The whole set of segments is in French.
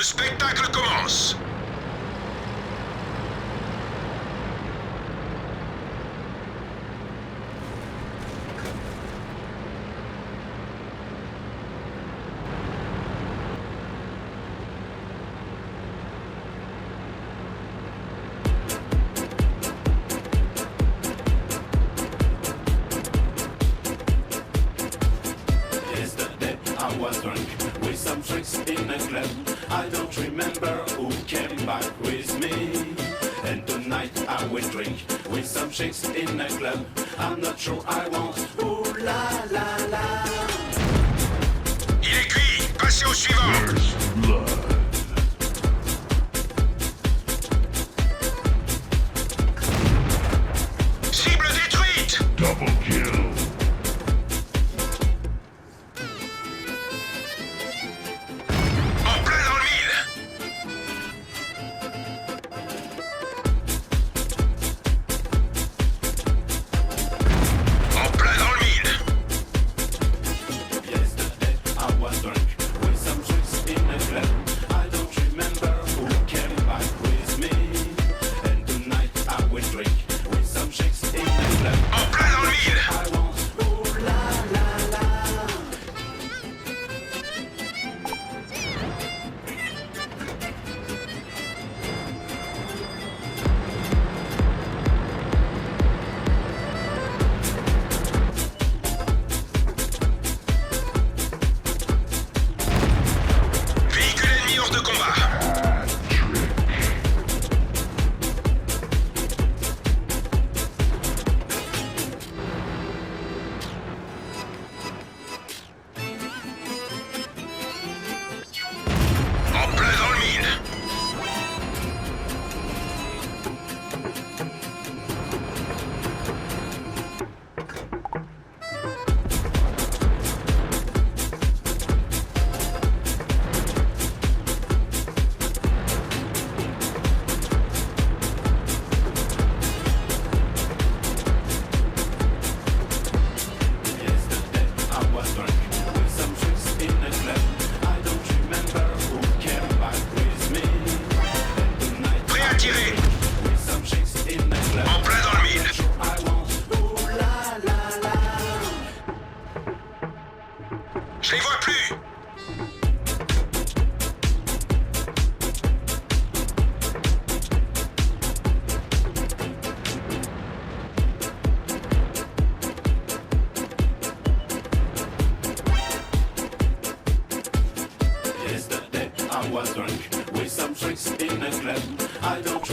le spectacle commence. Tricks in a club. I don't remember who came back with me. And tonight I will drink with some chicks in a club. I'm not sure I want. Ooh la la la. Il est cuit. Passez au suivant.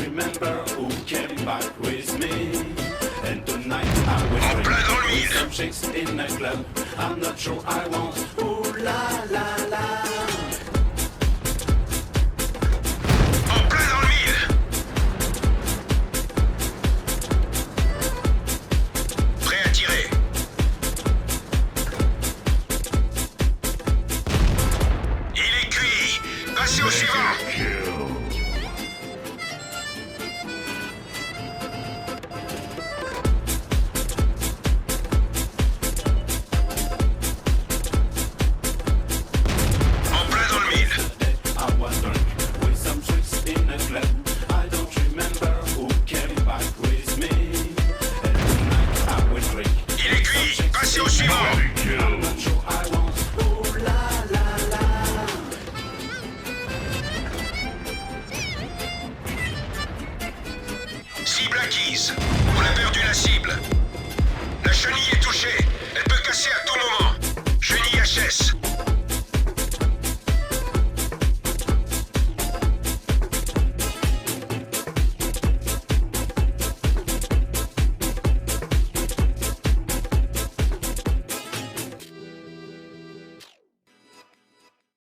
Remember who came back with me. And tonight I will drink some chicks in a club. I'm not sure I want. Ooh la la la. En plein dans le mille. Prêt à tirer. Il est cuit. Passez au suivant. Cible acquise. On a perdu la cible. La chenille est touchée. Elle peut casser à tout moment. Chenille HS.